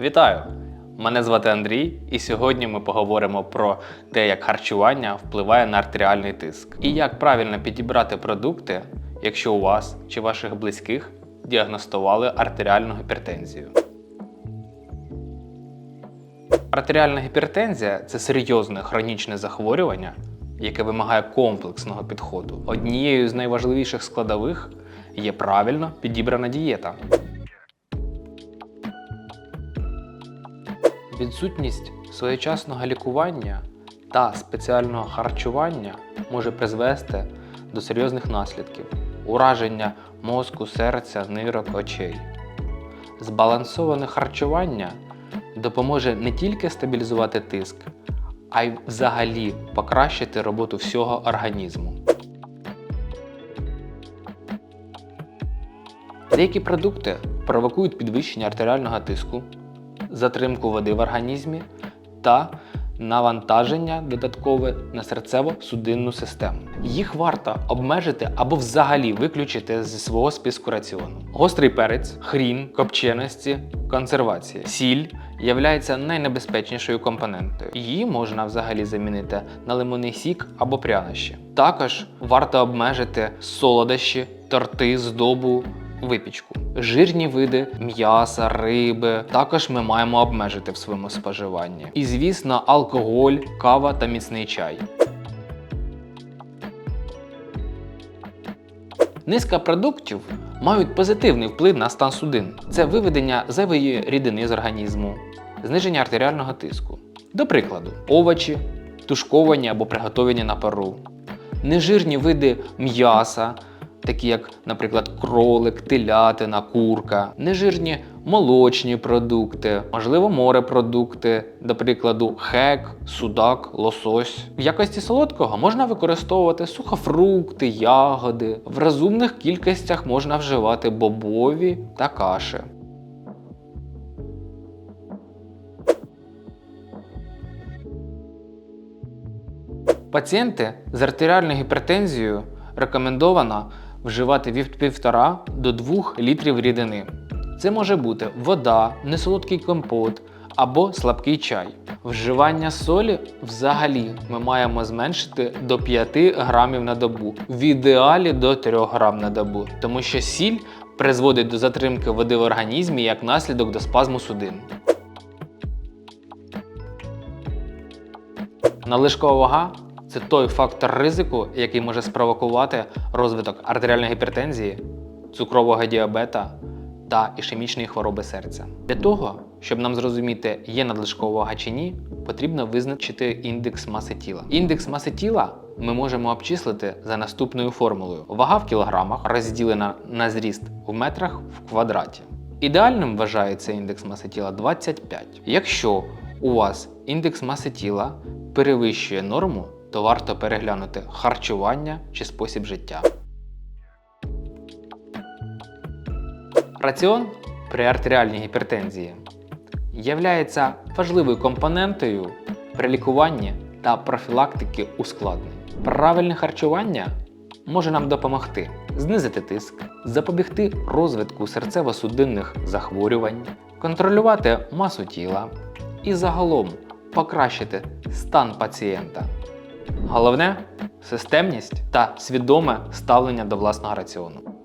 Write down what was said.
Вітаю! Мене звати Андрій, і сьогодні ми поговоримо про те, як харчування впливає на артеріальний тиск, і як правильно підібрати продукти, якщо у вас чи ваших близьких діагностували артеріальну гіпертензію. Артеріальна гіпертензія це серйозне хронічне захворювання, яке вимагає комплексного підходу. Однією з найважливіших складових є правильно підібрана дієта. Відсутність своєчасного лікування та спеціального харчування може призвести до серйозних наслідків ураження мозку, серця, нирок, очей. Збалансоване харчування допоможе не тільки стабілізувати тиск, а й взагалі покращити роботу всього організму. Деякі продукти провокують підвищення артеріального тиску, затримку води в організмі та навантаження додаткове на серцево-судинну систему. Їх варто обмежити або взагалі виключити зі свого списку раціону. Гострий перець, хрін, копченості, консервація. Сіль являється найнебезпечнішою компонентою. Її можна взагалі замінити на лимонний сік або прянощі. Також варто обмежити солодощі, торти, здобу, випічку. Жирні види м'яса, риби також ми маємо обмежити в своєму споживанні. І, звісно, алкоголь, кава та міцний чай. Низка продуктів мають позитивний вплив на стан судин. Це виведення зайвої рідини з організму, зниження артеріального тиску. До прикладу, овочі, тушковані або приготовані на пару, нежирні види м'яса, такі як, наприклад, кролик, телятина, курка, нежирні молочні продукти, можливо, морепродукти, до прикладу, хек, судак, лосось. В якості солодкого можна використовувати сухофрукти, ягоди. В розумних кількостях можна вживати бобові та каші. Пацієнти з артеріальною гіпертензією рекомендовано вживати від 1,5 до 2 літрів рідини. Це може бути вода, несолодкий компот або слабкий чай. Вживання солі взагалі ми маємо зменшити до 5 грамів на добу, в ідеалі до 3 грам на добу, тому що сіль призводить до затримки води в організмі як наслідок до спазму судин. Надлишкова вага це той фактор ризику, який може спровокувати розвиток артеріальної гіпертензії, цукрового діабета та ішемічної хвороби серця. Для того, щоб нам зрозуміти, є надлишкова вага чи ні, потрібно визначити індекс маси тіла. Індекс маси тіла ми можемо обчислити за наступною формулою: вага в кілограмах розділена на зріст в метрах в квадраті. Ідеальним вважається індекс маси тіла 25. Якщо у вас індекс маси тіла перевищує норму, то варто переглянути харчування чи спосіб життя. Раціон при артеріальній гіпертензії являється важливою компонентою при лікуванні та профілактики ускладнень. Правильне харчування може нам допомогти знизити тиск, запобігти розвитку серцево-судинних захворювань, контролювати масу тіла і загалом покращити стан пацієнта. Головне системність та свідоме ставлення до власного раціону.